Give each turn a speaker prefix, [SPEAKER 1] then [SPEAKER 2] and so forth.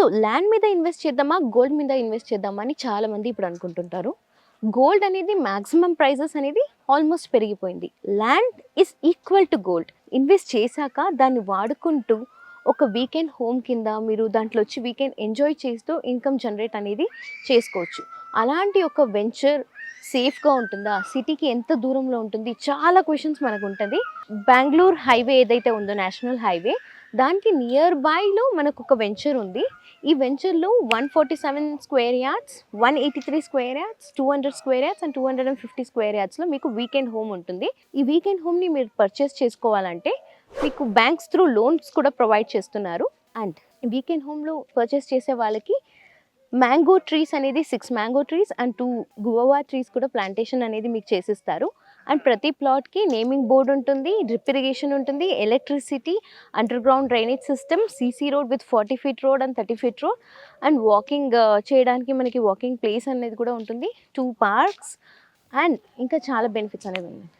[SPEAKER 1] So land మీద invest చేద్దామా? Gold మీద ఇన్వెస్ట్ చేద్దామా? అని చాలామంది ఇప్పుడు అనుకుంటుంటారు. గోల్డ్ అనేది మాక్సిమం ప్రైజెస్ అనేది ఆల్మోస్ట్ పెరిగిపోయింది. Land is equal to gold. Invest చేశాక దాన్ని వాడుకుంటూ ఒక వీకెండ్ హోమ్ కింద మీరు దాంట్లో వచ్చి వీకెండ్ ఎంజాయ్ చేస్తూ ఇన్కమ్ జనరేట్ అనేది చేసుకోవచ్చు. అలాంటి ఒక వెంచర్ సేఫ్గా ఉంటుందా? సిటీకి ఎంత దూరంలో ఉంటుంది? చాలా క్వశ్చన్స్ మనకు ఉంటుంది. బెంగళూరు హైవే ఏదైతే ఉందో నేషనల్ హైవే దానికి నియర్ బైలో మనకు ఒక వెంచర్ ఉంది. ఈ వెంచర్లో one forty seven square yards one eighty three square yards two hundred square yards and two hundred and fifty square యార్డ్స్లో మీకు వీకెండ్ హోమ్ ఉంటుంది. ఈ వీకెండ్ హోమ్ని మీరు పర్చేస్ చేసుకోవాలంటే మీకు బ్యాంక్స్ త్రూ లోన్స్ కూడా ప్రొవైడ్ చేస్తున్నారు. అండ్ వీకెండ్ హోమ్లో పర్చేస్ చేసే వాళ్ళకి మ్యాంగో ట్రీస్ అనేది six mango trees and two guava trees కూడా ప్లాంటేషన్ అనేది మీకు చేసిస్తారు. అండ్ ప్రతి ప్లాట్కి నేమింగ్ బోర్డు ఉంటుంది డ్రిప్ ఇరిగేషన్ ఉంటుంది electricity under ground drainage system CC road with forty feet road and thirty feet road and walking చేయడానికి మనకి వాకింగ్ ప్లేస్ అనేది కూడా ఉంటుంది టూ పార్క్స్ అండ్ ఇంకా చాలా బెనిఫిట్స్ అనేవి ఉన్నాయి.